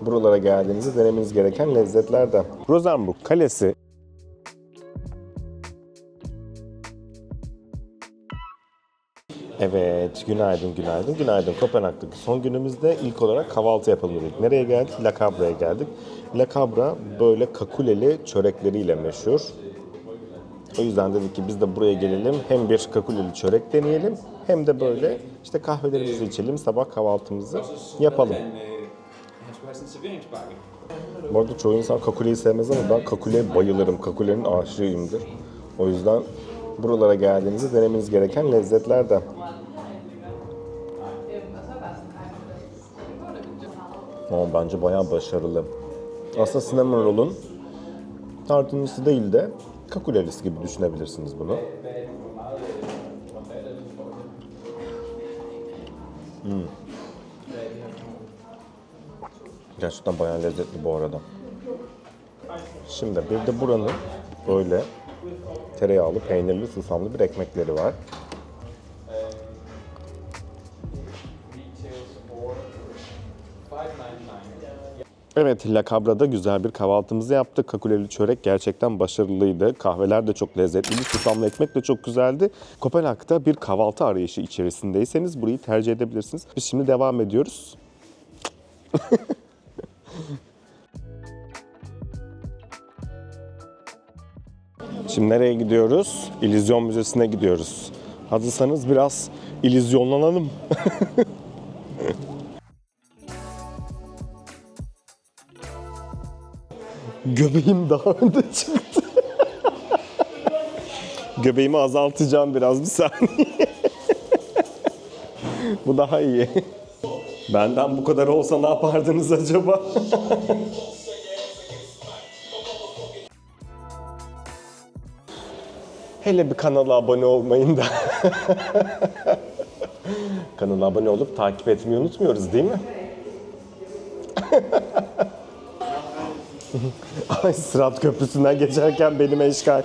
buralara geldiğinizde denemeniz gereken lezzetlerden. Rosenburg Kalesi Evet, günaydın, günaydın, günaydın. Kopenhag'daki son günümüzde ilk olarak kahvaltı yapalım dedik. Nereye geldik? La Cabra'ya geldik. La Cabra böyle kakuleli çörekleriyle meşhur. O yüzden dedik ki biz de buraya gelelim. Hem bir kakuleli çörek deneyelim hem de böyle işte kahvelerimizi içelim, sabah kahvaltımızı yapalım. Bu arada çoğu insan kakuleyi sevmez ama ben kakuleye bayılırım. Kakulenin aşığıyımdır. O yüzden buralara geldiğinizde denemeniz gereken lezzetlerden. Ama bence bayağı başarılı. Aslında cinnamon roll'un tartınlısı değil de kakulelisi gibi düşünebilirsiniz bunu. Hmm. Gerçekten bayağı lezzetli bu arada. Şimdi bir de buranın böyle tereyağlı, peynirli, susamlı bir ekmekleri var. Evet, La Cabra'da güzel bir kahvaltımızı yaptık. Kakuleli çörek gerçekten başarılıydı. Kahveler de çok lezzetliydi. Susamlı ekmek de çok güzeldi. Kopenhag'da bir kahvaltı arayışı içerisindeyseniz burayı tercih edebilirsiniz. Biz şimdi devam ediyoruz. Şimdi nereye gidiyoruz? İllüzyon Müzesi'ne gidiyoruz. Hazırsanız biraz illüzyonlanalım. Göbeğim daha önde çıktı. Göbeğimi azaltacağım biraz bir saniye. bu daha iyi. Benden bu kadar olsa ne yapardınız acaba? Hele bir kanala abone olmayın da. kanala abone olup takip etmeyi unutmuyoruz değil mi? Ay Sırat Köprüsü'nden geçerken benim eşkal.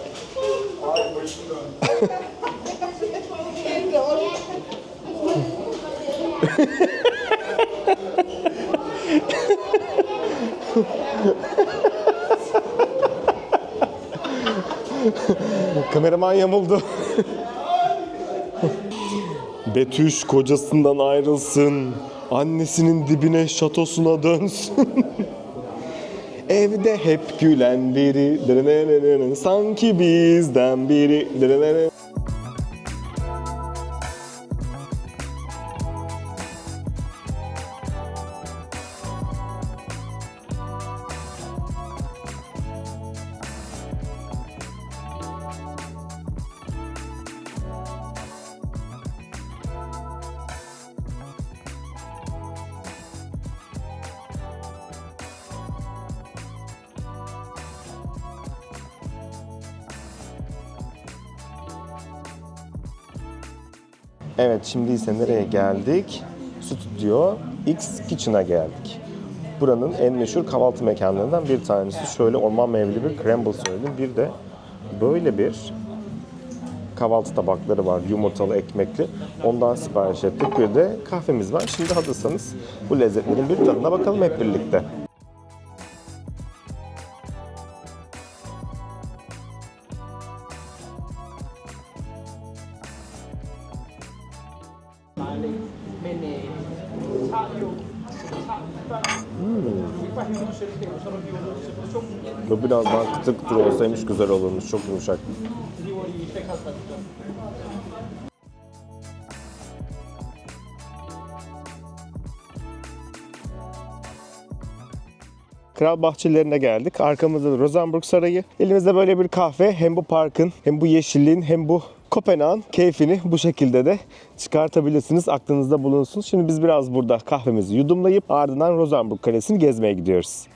Kameraman yamuldu. Betüş kocasından ayrılsın. Annesinin dibine şatosuna dönsün. Evde hep gülen biri. Sanki bizden biri. Evet şimdi ise nereye geldik? Stüdyo X Kitchen'a geldik. Buranın en meşhur kahvaltı mekanlarından bir tanesi. Şöyle orman meyveli bir crumble söyledim. Bir de böyle bir kahvaltı tabakları var. Yumurtalı, ekmekli. Ondan sipariş ettik. Bir de kahvemiz var. Şimdi hazırsanız bu lezzetlerin bir tadına bakalım hep birlikte. Bu biraz daha kıtır kıtır olsaymış güzel olurmuş. Çok yumuşak. lever i 56 grader. Kral bahçelerine geldik. Arkamızda da Rosenburg Sarayı. Elimizde böyle bir kahve. Hem bu parkın, hem bu yeşilliğin, hem bu Kopenhag'ın keyfini bu şekilde de çıkartabilirsiniz. Aklınızda bulunsun. Şimdi biz biraz burada kahvemizi yudumlayıp ardından Rosenburg Kalesi'ni gezmeye gidiyoruz.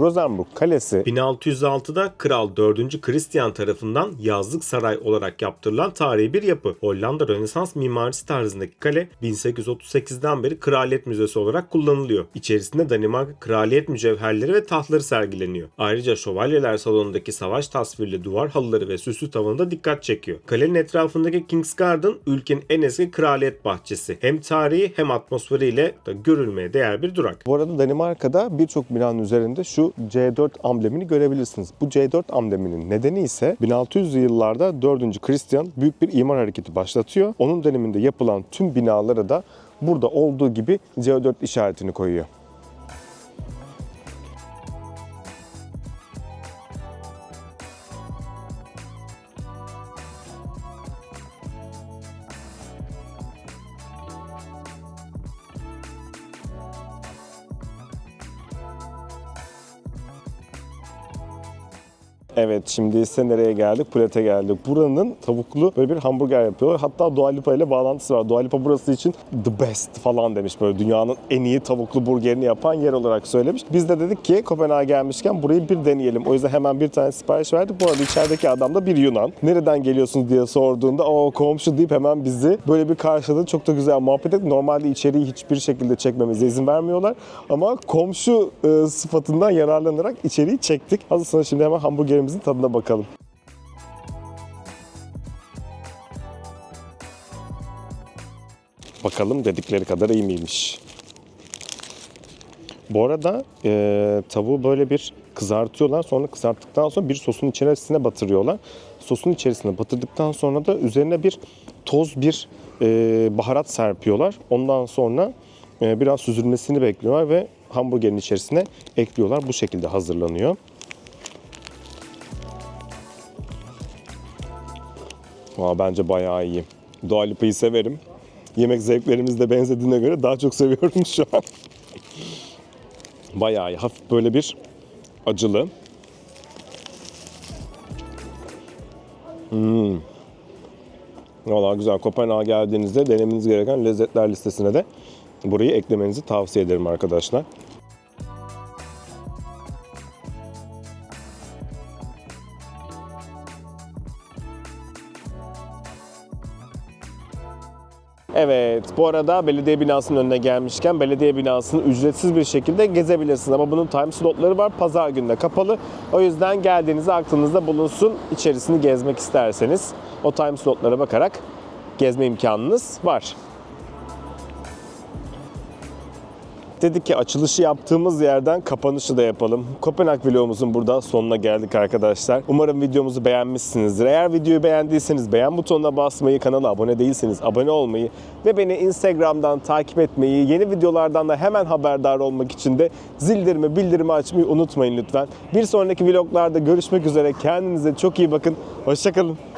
Rosenburg Kalesi 1606'da Kral 4. Christian tarafından yazlık saray olarak yaptırılan tarihi bir yapı. Hollanda Rönesans mimarisi tarzındaki kale 1838'den beri kraliyet müzesi olarak kullanılıyor. İçerisinde Danimarka kraliyet mücevherleri ve tahtları sergileniyor. Ayrıca şövalyeler salonundaki savaş tasvirli duvar halıları ve süslü tavanı da dikkat çekiyor. Kalenin etrafındaki King's Garden ülkenin en eski kraliyet bahçesi. Hem tarihi hem atmosferiyle da görülmeye değer bir durak. Bu arada Danimarka'da birçok binanın üzerinde şu C4 amblemini görebilirsiniz. Bu C4 ambleminin nedeni ise 1600'lü yıllarda 4. Christian büyük bir imar hareketi başlatıyor. Onun döneminde yapılan tüm binalara da burada olduğu gibi C4 işaretini koyuyor. Evet şimdi ise nereye geldik? Plate geldik. Buranın tavuklu böyle bir hamburger yapıyorlar. Hatta Dua ile bağlantısı var. Dua burası için the best falan demiş. Böyle dünyanın en iyi tavuklu burgerini yapan yer olarak söylemiş. Biz de dedik ki Kopenhag'a gelmişken burayı bir deneyelim. O yüzden hemen bir tane sipariş verdik. Bu arada içerideki adam da bir Yunan. Nereden geliyorsunuz diye sorduğunda o komşu deyip hemen bizi böyle bir karşıladı. Çok da güzel muhabbet ettik. Normalde içeriği hiçbir şekilde çekmemize izin vermiyorlar. Ama komşu e, sıfatından yararlanarak içeriği çektik. Hazırsanız şimdi hemen hamburgerimizin tadına bakalım. Bakalım dedikleri kadar iyi miymiş. Bu arada e, tavuğu böyle bir kızartıyorlar. Sonra kızarttıktan sonra bir sosun içerisine batırıyorlar. Sosun içerisine batırdıktan sonra da üzerine bir toz bir e, baharat serpiyorlar. Ondan sonra e, biraz süzülmesini bekliyorlar ve hamburgerin içerisine ekliyorlar. Bu şekilde hazırlanıyor. Aa, bence bayağı iyi. Dua Lipa'yı severim. Yemek zevklerimiz de benzediğine göre daha çok seviyorum şu an. Bayağı iyi. Hafif böyle bir acılı. Hmm. Valla güzel. Kopenhag'a geldiğinizde denemeniz gereken lezzetler listesine de burayı eklemenizi tavsiye ederim arkadaşlar. Evet, bu arada belediye binasının önüne gelmişken belediye binasını ücretsiz bir şekilde gezebilirsiniz. Ama bunun time slotları var, pazar gününe kapalı. O yüzden geldiğinizde aklınızda bulunsun, içerisini gezmek isterseniz o time slotlara bakarak gezme imkanınız var. Dedik ki açılışı yaptığımız yerden kapanışı da yapalım. Kopenhag vlogumuzun burada sonuna geldik arkadaşlar. Umarım videomuzu beğenmişsinizdir. Eğer videoyu beğendiyseniz beğen butonuna basmayı, kanala abone değilseniz abone olmayı ve beni Instagram'dan takip etmeyi, yeni videolardan da hemen haberdar olmak için de zildirimi, bildirimi açmayı unutmayın lütfen. Bir sonraki vloglarda görüşmek üzere. Kendinize çok iyi bakın. Hoşçakalın.